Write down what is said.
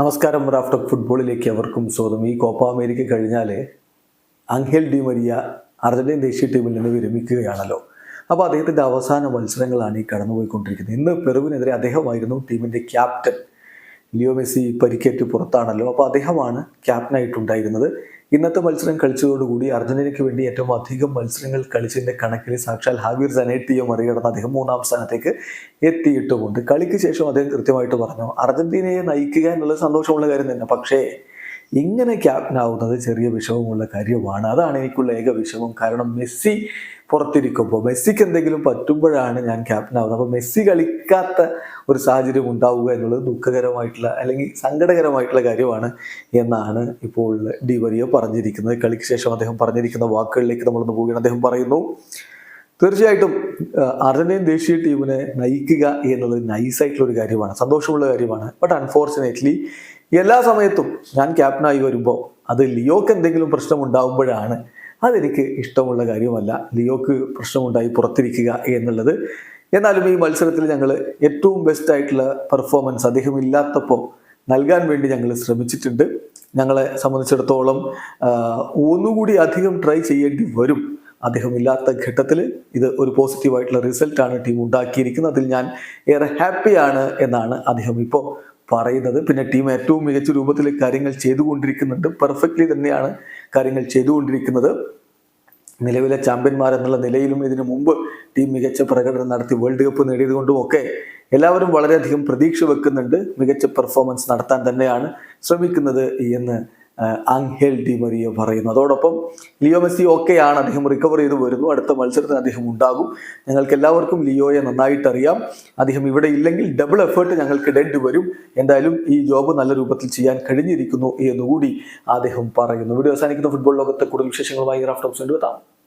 നമസ്കാരം. റാഫ്റ്റർ ഫുട്ബോളിലേക്ക് അവർക്കും സ്വാഗതം. ഈ കോപ്പ അമേരിക്ക കഴിഞ്ഞാൽ അങ്കേൽ ഡി മരിയ അർജന്റീൻ ദേശീയ ടീമിൽ നിന്ന് വിരമിക്കുകയാണല്ലോ. അപ്പോൾ അദ്ദേഹത്തിന്റെ അവസാന മത്സരങ്ങളാണ് ഈ കടന്നുപോയിക്കൊണ്ടിരിക്കുന്നത്. ഇന്ന് പെറുവിനെതിരെ അദ്ദേഹമായിരുന്നു ടീമിന്റെ ക്യാപ്റ്റൻ. ലിയോ മെസ്സി പരിക്കേറ്റ് പുറത്താണല്ലോ. അപ്പോൾ അദ്ദേഹമാണ് ക്യാപ്റ്റനായിട്ടുണ്ടായിരുന്നത്. ഇന്നത്തെ മത്സരം കളിച്ചതോടുകൂടി അർജന്റീനയ്ക്ക് വേണ്ടി ഏറ്റവും അധികം മത്സരങ്ങൾ കളിച്ചതിന്റെ കണക്കിൽ സാക്ഷാൽ ഹാബീർ സനേറ്റിയെ മറികടന്ന് അദ്ദേഹം മൂന്നാം സ്ഥാനത്തേക്ക് എത്തിയിട്ടുമുണ്ട്. കളിക്ക് ശേഷം അദ്ദേഹം കൃത്യമായിട്ട് പറഞ്ഞു അർജന്റീനയെ നയിക്കുക എന്നുള്ളത് സന്തോഷമുള്ള കാര്യം തന്നെ പക്ഷേ ഇങ്ങനെ ക്യാപ്റ്റനാവുന്നത് ചെറിയ വിഷമമുള്ള കാര്യമാണ്. അതാണ് എനിക്കുള്ള ഏക വിഷമം. കാരണം മെസ്സി പുറത്തിരിക്കുമ്പോൾ മെസ്സിക്ക് എന്തെങ്കിലും പറ്റുമ്പോഴാണ് ഞാൻ ക്യാപ്റ്റനാവുന്നത്. അപ്പോൾ മെസ്സി കളിക്കാത്ത ഒരു സാഹചര്യം ഉണ്ടാവുക എന്നുള്ളത് ദുഃഖകരമായിട്ടുള്ള അല്ലെങ്കിൽ സങ്കടകരമായിട്ടുള്ള കാര്യമാണ് എന്നാണ് ഇപ്പോൾ ഡി വരിയ പറഞ്ഞിരിക്കുന്നത്. കളിക്ക് ശേഷം അദ്ദേഹം പറഞ്ഞിരിക്കുന്ന വാക്കുകളിലേക്ക് നമ്മളൊന്ന് പോവുകയാണ്. അദ്ദേഹം പറയുന്നു തീർച്ചയായിട്ടും അർജന്റീൻ ദേശീയ ടീമിനെ നയിക്കുക എന്നുള്ളത് നൈസായിട്ടുള്ള ഒരു കാര്യമാണ്. സന്തോഷമുള്ള കാര്യമാണ്. ബട്ട് അൺഫോർച്ചുനേറ്റ്ലി എല്ലാ സമയത്തും ഞാൻ ക്യാപ്റ്റനായി വരുമ്പോൾ അത് ലിയോക്ക് എന്തെങ്കിലും പ്രശ്നം ഉണ്ടാകുമ്പോഴാണ് അതെനിക്ക് ഇഷ്ടമുള്ള കാര്യമല്ല. ലിയോക്ക് പ്രശ്നമുണ്ടായി പുറത്തിരിക്കുക എന്നുള്ളത്. എന്നാലും ഈ മത്സരത്തിൽ ഞങ്ങൾ ഏറ്റവും ബെസ്റ്റ് ആയിട്ടുള്ള പെർഫോമൻസ് അദ്ദേഹം ഇല്ലാത്തപ്പോൾ നൽകാൻ വേണ്ടി ഞങ്ങൾ ശ്രമിച്ചിട്ടുണ്ട്. ഞങ്ങളെ സംബന്ധിച്ചിടത്തോളം ഒന്നുകൂടി അധികം ട്രൈ ചെയ്യേണ്ടി വരും. അദ്ദേഹം ഇല്ലാത്ത ഘട്ടത്തിൽ ഇത് ഒരു പോസിറ്റീവായിട്ടുള്ള റിസൾട്ടാണ് ടീം ഉണ്ടാക്കിയിരിക്കുന്നത്. അതിൽ ഞാൻ ഏറെ ഹാപ്പിയാണ് എന്നാണ് അദ്ദേഹം ഇപ്പോൾ പറയുന്നത്. പിന്നെ ടീം ഏറ്റവും മികച്ച രൂപത്തിൽ കാര്യങ്ങൾ ചെയ്തുകൊണ്ടിരിക്കുന്നുണ്ട്. പെർഫെക്റ്റ്ലി തന്നെയാണ് കാര്യങ്ങൾ ചെയ്തുകൊണ്ടിരിക്കുന്നത്. നിലവിലെ ചാമ്പ്യന്മാർ എന്നുള്ള നിലയിലും ഇതിനു മുമ്പ് ടീം മികച്ച പ്രകടനം നടത്തി വേൾഡ് കപ്പ് നേടിയതുകൊണ്ടും ഒക്കെ എല്ലാവരും വളരെയധികം പ്രതീക്ഷ വെക്കുന്നുണ്ട്. മികച്ച പെർഫോമൻസ് നടത്താൻ തന്നെയാണ് ശ്രമിക്കുന്നത് എന്ന് ആംഹേൽ ഡി മരിയ പറയുന്നു. അതോടൊപ്പം ലിയോ മെസ്സി ഓക്കെയാണ് അദ്ദേഹം റിക്കവർ ചെയ്ത് വരുന്നു. അടുത്ത മത്സരത്തിന് അദ്ദേഹം ഉണ്ടാകും. ഞങ്ങൾക്ക് എല്ലാവർക്കും ലിയോയെ നന്നായിട്ട് അറിയാം അദ്ദേഹം ഇവിടെ ഇല്ലെങ്കിൽ ഡബിൾ എഫേർട്ട് ഞങ്ങൾക്ക് ഡെഡ് വരും. എന്തായാലും ഈ ജോബ് നല്ല രൂപത്തിൽ ചെയ്യാൻ കഴിഞ്ഞിരിക്കുന്നു എന്നുകൂടി അദ്ദേഹം പറയുന്നു. വീഡിയോ അവസാനിക്കുന്ന ഫുട്ബോൾ ലോകത്തെ കൂടുതൽ വിശേഷങ്ങളുമായി റാഫ്റ്റോക്സ് കൊണ്ടുവെത്താം